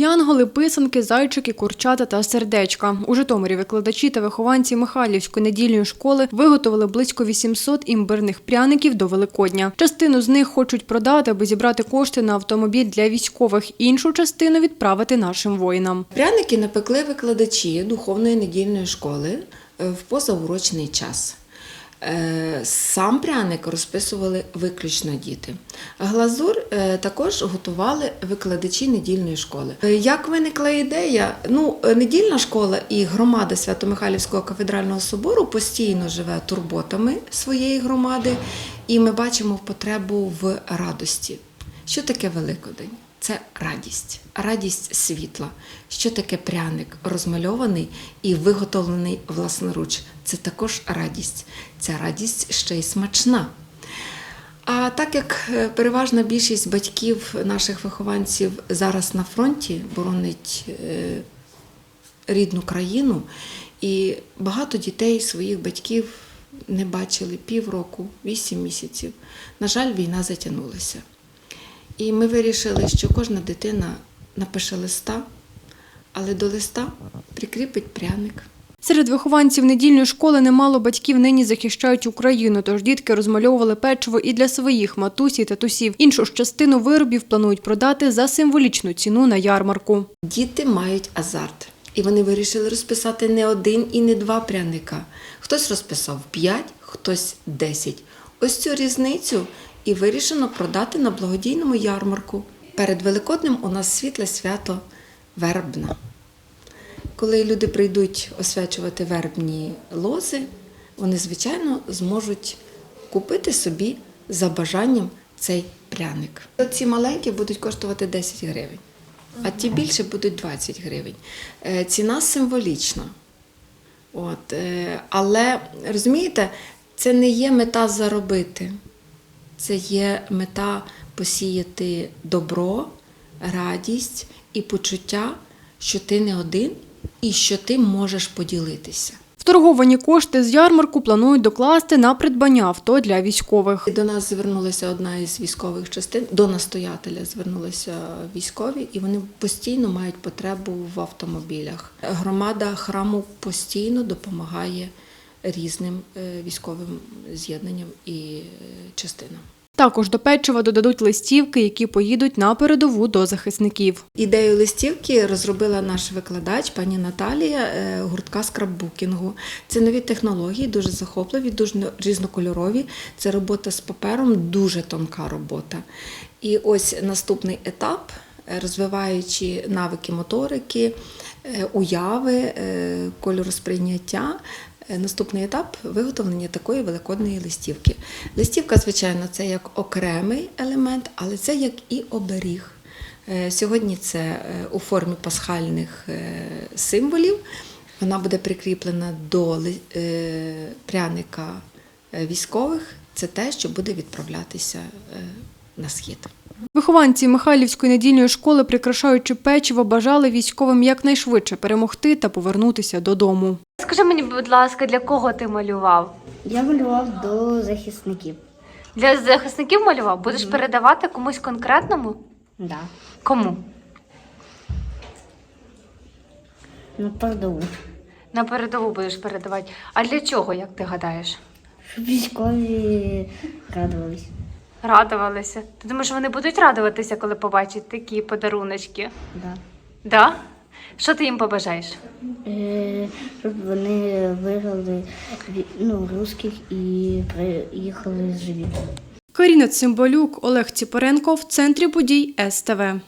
Янголи, писанки, зайчики, курчата та сердечка. У Житомирі викладачі та вихованці Михайлівської недільної школи виготовили близько 800 імбирних пряників до Великодня. Частину з них хочуть продати, аби зібрати кошти на автомобіль для військових. Іншу частину відправити нашим воїнам. Пряники напекли викладачі духовної недільної школи е, в позаурочний час. Е, Сам пряник розписували виключно діти. Глазур е, також готували викладачі недільної школи. Е, Як виникла ідея? Ну, недільна школа і громада Свято-Михайлівського кафедрального собору постійно живе турботами своєї громади, і ми бачимо потребу в радості. Що таке Великодень? Це радість, радість світла. Що таке пряник, розмальований і виготовлений власноруч? Це також радість. Ця радість ще й смачна. А так як е, переважна більшість батьків наших вихованців зараз на фронті боронить е, рідну країну, і багато дітей своїх батьків не бачили півроку, вісім місяців. На жаль, війна затягнулася. І ми вирішили, що кожна дитина напише листа, але до листа прикріпить пряник. Серед вихованців недільної школи немало батьків нині захищають Україну, тож дітки розмальовували печиво і для своїх матусі та татусів. Іншу ж частину виробів планують продати за символічну ціну на ярмарку. Діти мають азарт. І вони вирішили розписати не один і не два пряника. Хтось розписав п'ять, хтось десять. Ось цю різницю і вирішено продати на благодійному ярмарку. Перед Великоднем у нас світле свято вербна. Коли люди прийдуть освячувати вербні лози, вони, звичайно, зможуть купити собі за бажанням цей пряник. Ці маленькі будуть коштувати 10 гривень, а ті більше будуть 20 гривень. Е, Ціна символічна. От, е, але розумієте, це не є мета заробити, це є мета посіяти добро, радість і почуття, що ти не один і що ти можеш поділитися. Вторговані кошти з ярмарку планують докласти на придбання авто для військових. До нас звернулася одна із військових частин, до настоятеля звернулися військові, і вони постійно мають потребу в автомобілях. Громада храму постійно допомагає різним е, військовим з'єднанням і е, частинам. Також до печива додадуть листівки, які поїдуть на передову до захисників. Ідею листівки розробила наш викладач, пані Наталія, е, гуртка скраббукінгу. Це нові технології, дуже захопливі, дуже різнокольорові. Це робота з папером, дуже тонка робота. І ось наступний етап, розвиваючи навики моторики, е, уяви, е, кольоросприйняття. Е, Наступний етап виготовлення такої великодної листівки. Листівка, звичайно, це як окремий елемент, але це як і оберіг. Е, Сьогодні це е, у формі пасхальних е, символів. Вона буде прикріплена до е, пряника е, військових. Це те, що буде відправлятися е, на схід. Вихованці Михайлівської недільної школи, прикрашаючи печиво, бажали військовим якнайшвидше перемогти та повернутися додому. Скажи мені, будь ласка, для кого ти малював? Я малював до захисників. Для захисників малював? Будеш передавати комусь конкретному? Да. Кому? На передову. На передову будеш передавати. А для чого, як ти гадаєш? Щоб військові радувались. Радувалися. Ти думаєш, вони будуть радуватися, коли побачать такі подаруночки? Да. Да? Що ти їм побажаєш? Е, щоб вони виграли ну, русських і приїхали живі. Каріна Цимбалюк, Олег Ціпоренко в центрі подій СТВ.